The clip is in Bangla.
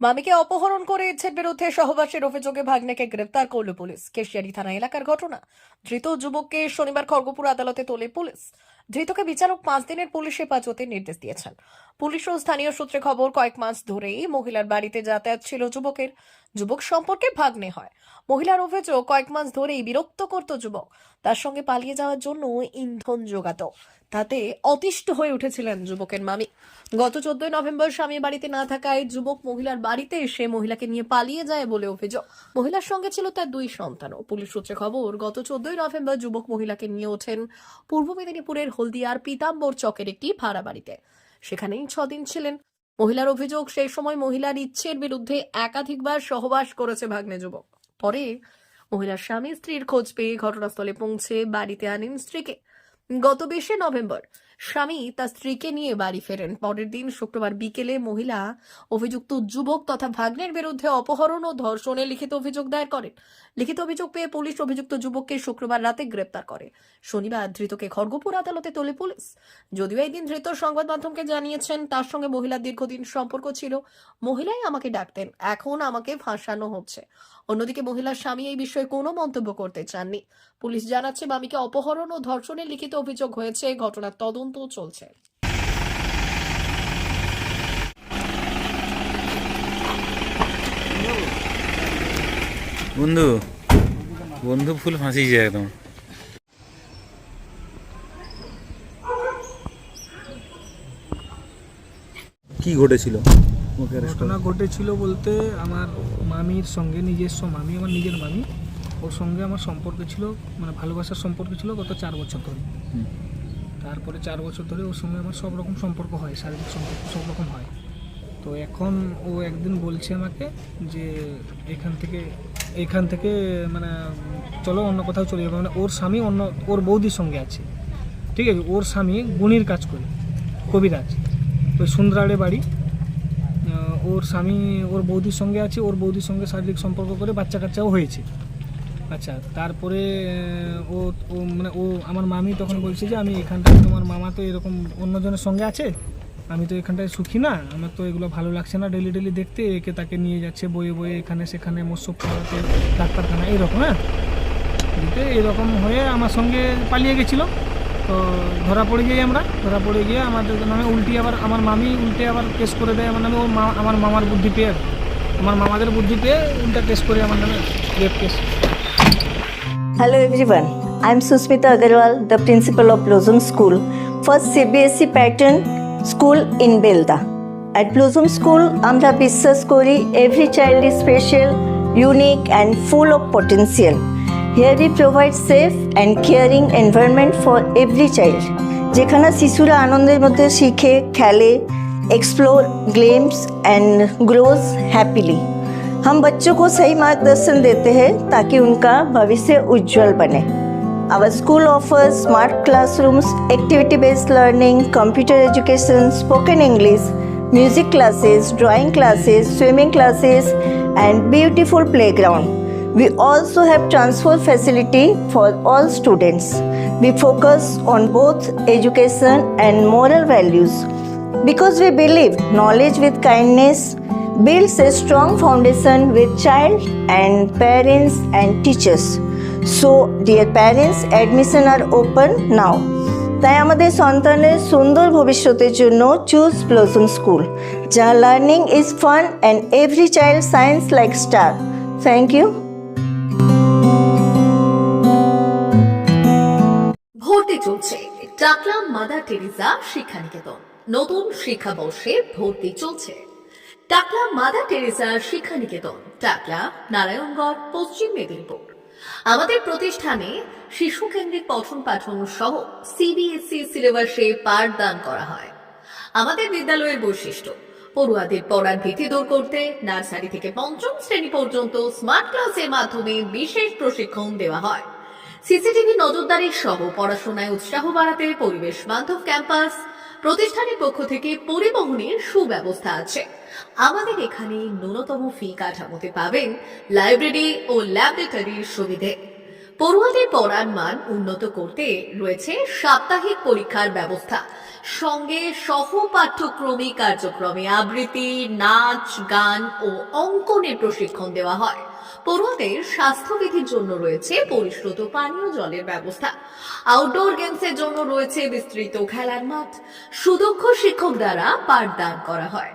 মামিকে অপহরণ করে ইচ্ছের বিরুদ্ধে সহবাসের অভিযোগে ভাগ্নেকে গ্রেপ্তার করল পুলিশ। কেশিয়ারি থানা এলাকার ঘটনা। ধৃত যুবককে শনিবার খড়গপুর আদালতে তোলে পুলিশ। ধৃতকে বিচারক পাঁচ দিনের পুলিশ হেফাজতে নির্দেশ দিয়েছেন। পুলিশ ও স্থানীয় সূত্রে খবর, কয়েক মাস ধরেই মহিলার বাড়িতে যাতায়াত ছিল যুবকের। যুবক সম্পর্কে ভাগ্নে হয়। মহিলার অভিযোগ, কয়েক মাস ধরেই বিরক্ত করত যুবক। তার সঙ্গে পালিয়ে যাওয়ার জন্য ইন্ধন জোগাত তাতে অতিষ্ঠ হয়ে উঠেছিলেন যুবকের মামি। গত চোদ্দই নভেম্বর স্বামী বাড়িতে না থাকায় যুবক মহিলার বাড়িতে এসে মহিলাকে নিয়ে পালিয়ে যায় বলে অভিযোগ। মহিলার সঙ্গে ছিল তার দুই সন্তানও। পুলিশ সূত্রে খবর, গত চোদ্দই নভেম্বর যুবক মহিলাকে নিয়ে ওঠেন পূর্ব মেদিনীপুরের হলদিয়ার পিতাম্বর চকের একটি ভাড়া বাড়িতে। সেখানেই ছদিন ছিলেন। মহিলার অভিযোগ, সেই সময় মহিলার ইচ্ছের বিরুদ্ধে একাধিকবার সহবাস করেছে ভাগ্নে যুবক। পরে মহিলার স্বামী স্ত্রীর খোঁজ পেয়ে ঘটনাস্থলে পৌঁছে বাড়িতে আনেন স্ত্রীকে। গত বিশে নভেম্বর স্বামী তার স্ত্রীকে নিয়ে বাড়ি ফেরেন। পরের দিন শুক্রবার বিকেলে মহিলা অভিযুক্ত যুবক তথা ভাগ্নের বিরুদ্ধে অপহরণ ও ধর্ষণে লিখিত অভিযোগ দায়ের করেন। লিখিত অভিযোগ পেয়ে পুলিশ অভিযুক্ত যুবককে শুক্রবার রাতে গ্রেপ্তার করে। শনিবার ধৃতকে খড়গপুর আদালতে তোলে পুলিশ। যদিও এই দিন ধৃত সংবাদ মাধ্যমকে জানিয়েছেন, তার সঙ্গে মহিলার দীর্ঘদিন সম্পর্ক ছিল। মহিলাই আমাকে ডাকতেন, এখন আমাকে ফাঁসানো হচ্ছে। অন্যদিকে মহিলার স্বামী এই বিষয়ে কোনো মন্তব্য করতে চাননি। পুলিশ জানাচ্ছে, মামিকে অপহরণ ও ধর্ষণের লিখিত অভিযোগ হয়েছে। ঘটনার তদন্ত চলছে। বন্ধু বন্ধু ফুল ফাঁসিয়েছে একদম। কি ঘটেছিল? ঘটনা করা? ঘটেছিল বলতে আমার মামির সঙ্গে নিজস্ব মামি আমার নিজের মামি। ওর সঙ্গে আমার সম্পর্ক ছিল মানে ভালোবাসার সম্পর্ক ছিল গত চার বছর ধরে। তারপরে চার বছর ধরে ওর সঙ্গে আমার সব রকম সম্পর্ক হয়, শারীরিক সম্পর্ক সব রকম হয়। তো এখন ও একদিন বলছে আমাকে যে এখান থেকে এখান থেকে মানে চলো অন্য কোথাও চলে যাব। মানে ওর স্বামী অন্য, ওর বৌদির সঙ্গে আছে। ঠিক আছে? ওর স্বামী গুণির কাজ করে, কবিরাজ। ওই সুন্দরাড়ে বাড়ি। ওর স্বামী, ওর বৌদির সঙ্গে আছে, ওর বৌদির সঙ্গে শারীরিক সম্পর্ক করে বাচ্চা কাচ্চাও হয়েছে। আচ্ছা তারপরে ও ও মানে ও, আমার মামি তখন বলছে যে আমি এখানটায় তোমার মামা তো এরকম অন্যজনের সঙ্গে আছে। আমি তো এখানটায় সুখী না, আমার তো এগুলো ভালো লাগছে না ডেলি ডেলি দেখতে, একে তাকে নিয়ে যাচ্ছে বয়ে বয়ে এখানে সেখানে মৎস্য খাওয়াতে, ডাক্তারখানা এইরকম হ্যাঁ? দিতে এরকম হয়ে আমার সঙ্গে পালিয়ে গেছিল। তো ধরা পড়ে যাই আমরা, ধরা পড়ে গিয়ে আমাদের নামে উল্টি আবার আমার মামি উল্টে আবার কেস করে দেয় আমার নামে ও মা, আমার মামার বুদ্ধি পেয়ে, আমার মামাদের বুদ্ধি পেয়ে উল্টা কেস করে আমার নামে rape case. Hello everyone. I am Susmita Agarwal, the principal of Blossom School, first CBSE pattern school in Belda. At Blossom School, Amra বিশ্বাস করি every child is special, unique and full of potential. Here we provide safe and caring environment for every child. যেখানে শিশুরা আনন্দের মধ্যে শিখে খেলে explore games and grows happily हम बच्चों को सही मार्गदर्शन देते हैं ताकि उनका भविष्य उज्जवल बने। Our school offers smart classrooms activity based learning computer education spoken English music classes drawing classes swimming classes and beautiful play ground we also have transport facility for all students we focus on both education and moral values because we believe knowledge with kindness builds a strong foundation with child and parents and teachers. So, dear parents, admission are open now. তাই আমাদের সন্তানের সুন্দর ভবিষ্যতের জন্য চুজ ব্লসম স্কুল যা learning is fun and every child shines like star thank you ভর্তি চলছে টাকলা মাদার টেরিজা শিক্ষানিকেতন নতুন শিক্ষাবর্ষে ভর্তি চলছে টাকলা মাদার টেরিজা শিক্ষানিকেতন, টাকলা নারায়ণগড়, পশ্চিম মেদিনীপুর। আমাদের প্রতিষ্ঠানে শিশু কেন্দ্রিক পঠন পাঠন সহ সিবিএসই সিলেবাসে পাঠদান করা হয়। আমাদের বিদ্যালয়ের বৈশিষ্ট্য, পড়ুয়াদের পড়ার ভীতি দূর করতে নার্সারি থেকে পঞ্চম শ্রেণি পর্যন্ত স্মার্ট ক্লাসের মাধ্যমে বিশেষ প্রশিক্ষণ দেওয়া হয়। সিসিটিভি নজরদারি সহ পড়াশোনায় উৎসাহ বাড়াতে পরিবেশ বান্ধব ক্যাম্পাস, প্রতিষ্ঠানের পক্ষ থেকে পরিবহনের সুব্যবস্থা আছে। আমাদের এখানে ন্যূনতম ফি কাঠামোতে পাবেন লাইব্রেরি ও ল্যাবরেটরির সুবিধে। পড়ুয়াদের পড়ার মান উন্নত করতে রয়েছে সাপ্তাহিক পরীক্ষার ব্যবস্থা। সঙ্গে সহ পাঠ্যক্রমিক কার্যক্রমে আবৃত্তি, নাচ, গান ও অঙ্কনের প্রশিক্ষণ দেওয়া হয়। পড়ুয়াদের স্বাস্থ্যবিধির জন্য রয়েছে পরিশ্রুত পানীয় জলের ব্যবস্থা। আউটডোর গেমসের জন্য রয়েছে বিস্তৃত খেলার মাঠ। সুদক্ষ শিক্ষক দ্বারা পাঠদান করা হয়।